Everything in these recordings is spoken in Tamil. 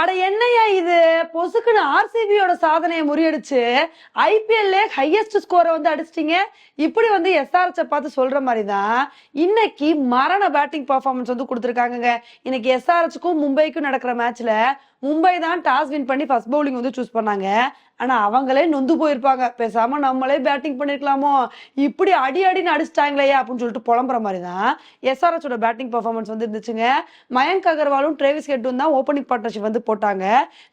அட என்னையா இது? பொசுக்குன்னு ஆர்சிபியோட சாதனையை முறியடிச்சு ஐபிஎல்ல ஹையஸ்ட் ஸ்கோரை வந்து அடிச்சிட்டீங்க. இப்படி வந்து எஸ்ஆர்எச் பார்த்து சொல்ற மாதிரி தான் இன்னைக்கு மரண பேட்டிங் பர்ஃபார்மன்ஸ் வந்து கொடுத்துருக்காங்கங்க. இன்னைக்கு எஸ்ஆர்எச்சுக்கும் மும்பைக்கும் நடக்கிற மேட்ச்ல மும்பை தான் டாஸ் வின் பண்ணி ஃபர்ஸ்ட் பவுலிங் வந்து சூஸ் பண்ணாங்க. ஆனால் அவங்களே நொந்து போயிருப்பாங்க. பேசாமல் நம்மளே பேட்டிங் பண்ணிருக்கலாமோ? இப்படி அடி அடின்னு அடிச்சிட்டாங்களே அப்படின்னு சொல்லிட்டு புலம்புற மாதிரி தான் எஸ்ஆர்எஸோட பேட்டிங் பர்ஃபார்மன்ஸ் வந்து இருந்துச்சுங்க. மயங்க் அகர்வாலும் ட்ரேவிஸ் ஹெட்டும் தான் ஓப்பனிங் பார்ட்னர்ஷிப் வந்து போட்டாங்க.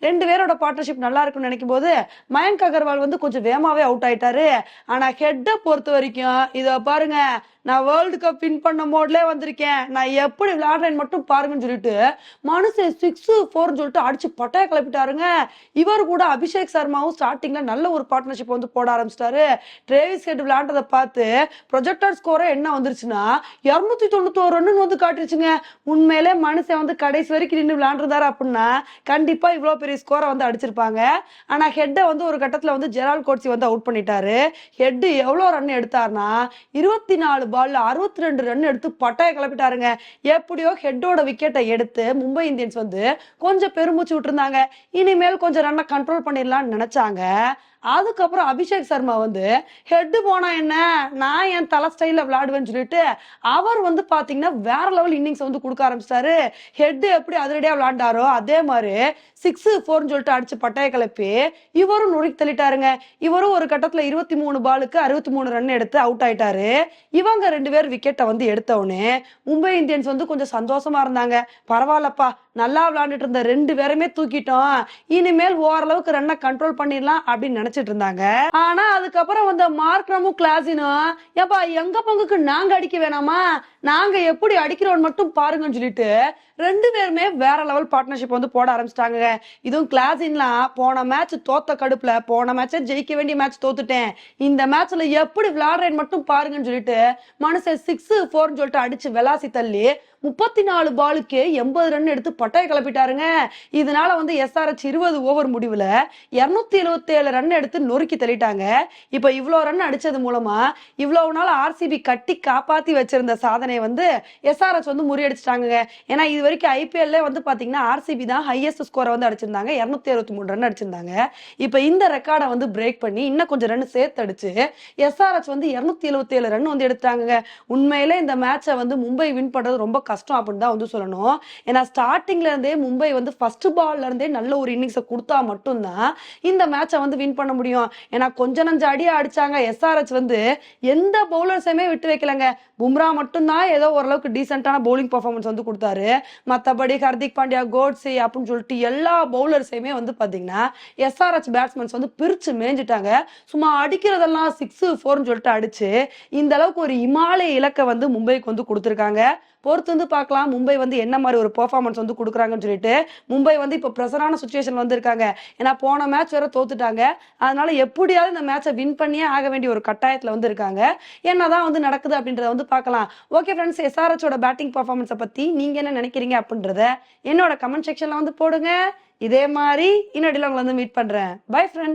ரெண்டு பேரோட பார்ட்னர்ஷிப் நல்லா இருக்கும்னு நினைக்கும் போது மயங்க் அகர்வால் வந்து கொஞ்சம் வேகமாகவே அவுட் ஆயிட்டாரு. ஆனால் ஹெட்டை பொறுத்த வரைக்கும் இதை பாருங்க நான் வேர்ல்டு கப் வின் பண்ண மோட்லேயே வந்திருக்கேன். நான் எப்படி விளையாடுறேன்னு மட்டும் பாருங்கன்னு சொல்லிட்டு மனுஷன் சிக்ஸ் ஃபோர்னு சொல்லிட்டு அடிச்சு பட்டாய கிளப்பிட்டாருங்க. இவர் கூட அபிஷேக் சர்மாவும் ஸ்டார்டிங்ல நல்ல ஒரு பார்ட்னர்ஷிப் வந்து போட ஆரம்பிச்சிட்டாரு. ட்ரேவிஸ் ஹெட் விளையாண்டதை பார்த்து ப்ரொஜெக்டர் ஸ்கோரே என்ன வந்துருச்சுன்னா இரநூத்தி தொண்ணூத்தோரு ரன்னு வந்து காட்டுருச்சுங்க. உண்மையிலே மனுஷன் வந்து கடைசி வரைக்கும் நின்று விளையாண்டுருந்தாரு அப்படின்னா கண்டிப்பா இவ்வளோ பெரிய ஸ்கோரை வந்து அடிச்சிருப்பாங்க. ஆனா ஹெட்டை வந்து ஒரு கட்டத்துல வந்து ஜெரால் கோட்ஸி வந்து அவுட் பண்ணிட்டாரு. ஹெட் எவ்வளோ ரன் எடுத்தாருன்னா இருபத்தி நாலு பால்ல அறுபத்தி ரெண்டு ரன் எடுத்து பட்டாய கிளப்பிட்டாருங்க. எப்படியோ ஹெட்டோட விக்கெட்டை எடுத்து மும்பை இந்தியன்ஸ் வந்து கொஞ்சம் பெருமூச்சு விட்டுருந்தாங்க. இனிமேல் கொஞ்சம் ரன்னை கண்ட்ரோல் பண்ணிடலாம்னு நினைச்சாங்க. அதுக்கப்புறம் அபிஷேக் சர்மா வந்து ஹெட்டு போனா என்ன? நான் என் தலை ஸ்டைலில் விளையாடுவேன்னு சொல்லிட்டு அவர் வந்து பார்த்தீங்கன்னா வேற லெவல் இன்னிங்ஸ் வந்து கொடுக்க ஆரம்பிச்சிட்டாரு. ஹெட்டு எப்படி அதிரடியாக விளையாண்டாரோ அதே மாதிரி சிக்ஸு ஃபோர்னு சொல்லிட்டு அடிச்சு பட்டைய கிளப்பி இவரும் நுறுக்கி தள்ளிட்டாருங்க. இவரும் ஒரு கட்டத்தில் இருபத்தி மூணு பாலுக்கு அறுபத்தி மூணு ரன் எடுத்து அவுட் ஆயிட்டாரு. இவங்க ரெண்டு பேர் விக்கெட்டை வந்து எடுத்தவுடனே மும்பை இந்தியன்ஸ் வந்து கொஞ்சம் சந்தோஷமா இருந்தாங்க. பரவாயில்லப்பா நல்லா விளையாண்டுட்டு இருந்த ரெண்டு பேருமே தூக்கிட்டோம். இனிமேல் ஓரளவுக்கு ரன்னை கண்ட்ரோல் பண்ணிடலாம் அப்படின்னு நினைச்சிட்டு இருந்தாங்க. ஆனா அதுக்கப்புறம் வந்த மார்க்ரமும் கிளாஸினும் ஏப்பா எங்க பங்குக்கு நாங்க அடிக்க வேணாமா? நாங்க எப்படி அடிக்கிறோம் மட்டும் பாருங்கன்னு சொல்லிட்டு ரெண்டு பேருமே வேற லெவல் பார்ட்னர்ஷிப் வந்து போட ஆரம்பிச்சிட்டாங்க. இதுவும் கிளாஸின்லாம் போன மேட்ச் தோத்த கடுப்புல போன மேட்ச ஜெயிக்க வேண்டிய மேட்ச் தோத்துட்டேன். இந்த மேட்ச்ல எப்படி விளையாடுறேன்னு மட்டும் பாருங்கன்னு சொல்லிட்டு மனுஷன் சிக்ஸ் ஃபோர்னு சொல்லிட்டு அடிச்சு வெலாசி தள்ளி முப்பத்தி நாலு பாலுக்கு எண்பது ரன் எடுத்து பட்டையை கிளப்பிட்டாருங்க. இதனால வந்து எஸ்ஆர்எச் இருபது ஓவர் முடிவில் இரநூத்தி எழுபத்தேழு ரன் எடுத்து நொறுக்கி தள்ளிட்டாங்க. இப்போ இவ்வளோ ரன் அடித்தது மூலமா இவ்வளவு நாள் ஆர்சிபி கட்டி காப்பாற்றி வச்சிருந்த சாதனையை வந்து எஸ்ஆர்எச் வந்து முறியடிச்சிட்டாங்க ஏன்னா இது வரைக்கும் ஐபிஎல்ல வந்து பார்த்தீங்கன்னா ஆர்சிபி தான் ஹையஸ்ட் ஸ்கோரை வந்து அடிச்சிருந்தாங்க. இரநூத்தி அறுபத்தி மூணு ரன் அடிச்சிருந்தாங்க. இப்போ இந்த ரெக்கார்டை வந்து பிரேக் பண்ணி இன்னும் கொஞ்சம் ரன் சேர்த்து அடிச்சு எஸ்ஆர்எச் வந்து இரநூத்தி எழுபத்தி ஏழு ரன் வந்து எடுத்தாங்க உண்மையிலே இந்த மேட்சை வந்து மும்பை வின் பண்ணுறது ரொம்ப கஷ்டம் அப்படின்னு தான் வந்து சொல்லணும். ஏன்னா ஸ்டார்டிங்ல இருந்தே மும்பை வந்து ஃபர்ஸ்ட் பால்ல இருந்தே நல்ல ஒரு இன்னிங்ஸை கொடுத்தா மட்டும்தான் இந்த மேட்சை வந்து வின் பண்ண முடியும். ஏன்னா கொஞ்ச நஞ்ச அடியா அடிச்சாங்க. எஸ்ஆர்எச் வந்து எந்த பவுலர்ஸையுமே விட்டு வைக்கலங்க. பும்ரா மட்டும்தான் ஏதோ ஓரளவுக்கு டீசென்டான பவுலிங் பர்ஃபார்மன்ஸ் வந்து கொடுத்தாரு. மற்றபடி ஹர்திக் பாண்டியா கோட்ஸே அப்படின்னு சொல்லிட்டு எல்லா பவுலர்ஸையுமே வந்து பார்த்தீங்கன்னா எஸ்ஆர்எச் பேட்ஸ்மேன்ஸ் வந்து பிரிச்சு மேஞ்சிட்டாங்க. சும்மா அடிக்கிறதெல்லாம் சிக்ஸ் ஃபோர்னு சொல்லிட்டு அடிச்சு இந்த அளவுக்கு ஒரு இமாலய இலக்கை வந்து மும்பைக்கு வந்து கொடுத்துருக்காங்க. பொறுத்து வந்து பார்க்கலாம். மும்பை வந்து என்ன மாதிரி ஒரு பெர்ஃபார்மன்ஸ் வந்து கொடுக்குறாங்கன்னு சொல்லிட்டு மும்பை வந்து இப்போ ப்ரெஷரான சுச்சுவேஷன் வந்திருக்காங்க ஏன்னா போன மேட்ச் வேற தோத்துட்டாங்க. அதனால எப்படியாவது இந்த மேட்சை வின் பண்ணியே ஆக வேண்டிய ஒரு கட்டாயத்தில் வந்து இருக்காங்க. என்னதான் வந்து நடக்குது அப்படின்றத வந்து பார்க்கலாம். ஓகே ஃப்ரெண்ட்ஸ் எஸ்ஆர்எச்சோட பேட்டிங் பர்ஃபார்மன்ஸை பற்றி நீங்கள் என்ன நினைக்கிறீங்க அப்படின்றத என்னோட கமெண்ட் செக்ஷனில் வந்து போடுங்க. இதே மாதிரி இன்னொடியில் உங்களை வந்து மீட் பண்ணுறேன் பை ஃப்ரெண்ட்ஸ்